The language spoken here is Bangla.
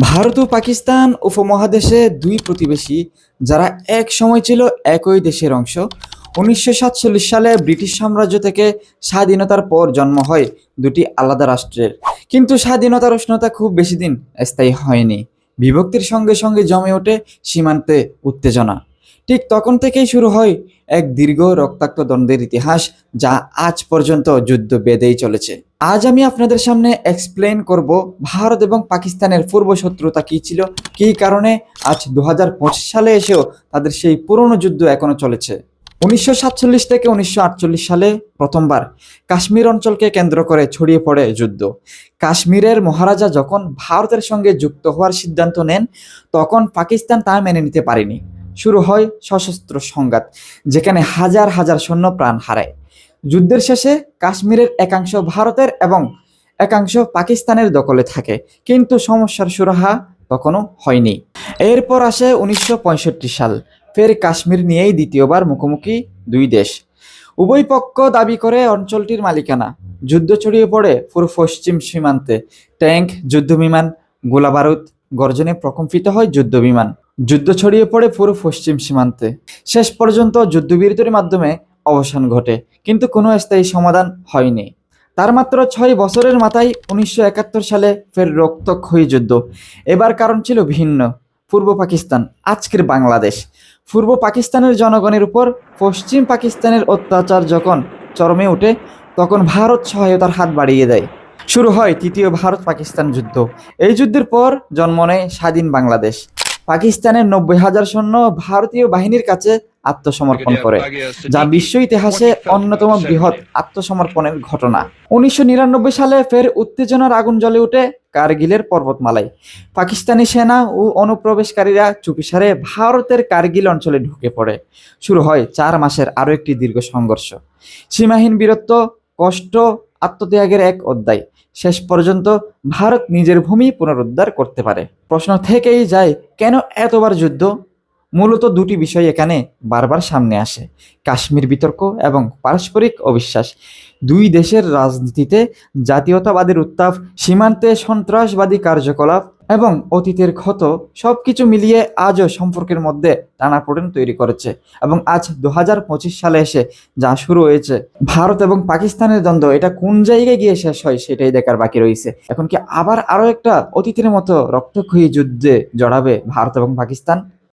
ভারত ও পাকিস্তান উপমহাদেশে দুই প্রতিবেশী যারা এক সময় ছিল একই দেশের অংশ। উনিশশো সাতচল্লিশ সালে ব্রিটিশ সাম্রাজ্য থেকে স্বাধীনতার পর জন্ম হয় দুটি আলাদা রাষ্ট্রের। কিন্তু স্বাধীনতার উষ্ণতা খুব বেশি দিন স্থায়ী হয়নি। বিভক্তির সঙ্গে সঙ্গে জমে ওঠে সীমান্তে উত্তেজনা। ঠিক তখন থেকেই শুরু হয় এক দীর্ঘ রক্তাক্ত দ্বন্দ্বের ইতিহাস যা আজ পর্যন্ত যুদ্ধ বেঁধেই চলেছে। আজ আমি আপনাদের সামনে এক্সপ্লেন করব ভারত এবং পাকিস্তানের পূর্ব শত্রুতা কী ছিল, কী কারণে আজ দু হাজার পঁচিশ সালে এসেও তাদের সেই পুরনো যুদ্ধ এখনও চলেছে। উনিশশো সাতচল্লিশ থেকে উনিশশো আটচল্লিশ সালে প্রথমবার কাশ্মীর অঞ্চলকে কেন্দ্র করে ছড়িয়ে পড়ে যুদ্ধ। কাশ্মীরের মহারাজা যখন ভারতের সঙ্গে যুক্ত হওয়ার সিদ্ধান্ত নেন, তখন পাকিস্তান তা মেনে নিতে পারেনি। শুরু হয় সশস্ত্র সংঘাত, যেখানে হাজার হাজার সৈন্য প্রাণ হারায়। যুদ্ধের শেষে কাশ্মীরের একাংশ ভারতের এবং একাংশ পাকিস্তানের দখলে থাকে, কিন্তু সমস্যার সুরাহা তখনও হয়নি। এরপর আসে উনিশশো পঁয়ষট্টি সাল, ফের কাশ্মীর নিয়েই দ্বিতীয়বার মুখোমুখি দুই দেশ। উভয় পক্ষ দাবি করে অঞ্চলটির মালিকানা। যুদ্ধ ছড়িয়ে পড়ে পুরো পশ্চিম সীমান্তে। ট্যাঙ্ক যুদ্ধবিমান, গোলাবারুদ গর্জনে প্রকম্পিত হয় যুদ্ধবিমান। যুদ্ধ ছড়িয়ে পড়ে পুরো পশ্চিম সীমান্তে। শেষ পর্যন্ত যুদ্ধবিরতির মাধ্যমে অবসান ঘটে, কিন্তু কোনো স্থায়ী সমাধান হয়নি। তার মাত্র ছয় বছরের মাথায় উনিশশো একাত্তর সালে ফের রক্তক্ষয়ী যুদ্ধ। এবার কারণ ছিল ভিন্ন। পূর্ব পাকিস্তান, আজকের বাংলাদেশ। পূর্ব পাকিস্তানের জনগণের উপর পশ্চিম পাকিস্তানের অত্যাচার যখন চরমে ওঠে, তখন ভারত সহায়তার হাত বাড়িয়ে দেয়। শুরু হয় তৃতীয় ভারত পাকিস্তান যুদ্ধ। এই যুদ্ধের পর জন্ম নেয় স্বাধীন বাংলাদেশ। পাকিস্তানের নব্বই হাজার সৈন্য ভারতীয় বাহিনীর কাছে আত্মসমর্পণ করে যা বিশ্ব ইতিহাসে অন্যতম বৃহৎ আত্মসমর্পণের ঘটনা। উনিশশো নিরানব্বই সালে ফের উত্তেজনার আগুন জ্বলে উঠে কার্গিলের পর্বতমালায়। পাকিস্তানি সেনা ও অনুপ্রবেশকারীরা চুপিসারে ভারতের কার্গিল অঞ্চলে ঢুকে পড়ে। শুরু হয় চার মাসের আরও একটি দীর্ঘ সংঘর্ষ। সীমাহীন বীরত্ব কষ্ট আত্মত্যাগের এক অধ্যায়। শেষ পর্যন্ত ভারত নিজের ভূমি পুনরুদ্ধার করতে পারে। প্রশ্ন থেকেই যায়, কেন এতবার যুদ্ধ? মূলত দুটি বিষয় এখানে বারবার সামনে আসে, কাশ্মীর বিতর্ক এবং পারস্পরিক অবিশ্বাস। দুই দেশের রাজনীতিতে জাতীয়তাবাদের উত্তাপ, সীমান্তে সন্ত্রাসবাদী কার্যকলাপ এবং অতীতের ক্ষত সব কিছু মিলিয়ে আজও সম্পর্কের মধ্যে টানাপোড়েন তৈরি করেছে এবং আজ দু হাজার পঁচিশ সালে এসে যা শুরু হয়েছে। ভারত এবং পাকিস্তানের দ্বন্দ্ব, এটা কোন জায়গায় গিয়ে শেষ হয় সেটাই দেখার বাকি রয়েছে। এখন কি আবার আরও একটা অতীতের মতো রক্তক্ষয়ী যুদ্ধে জড়াবে ভারত এবং পাকিস্তান?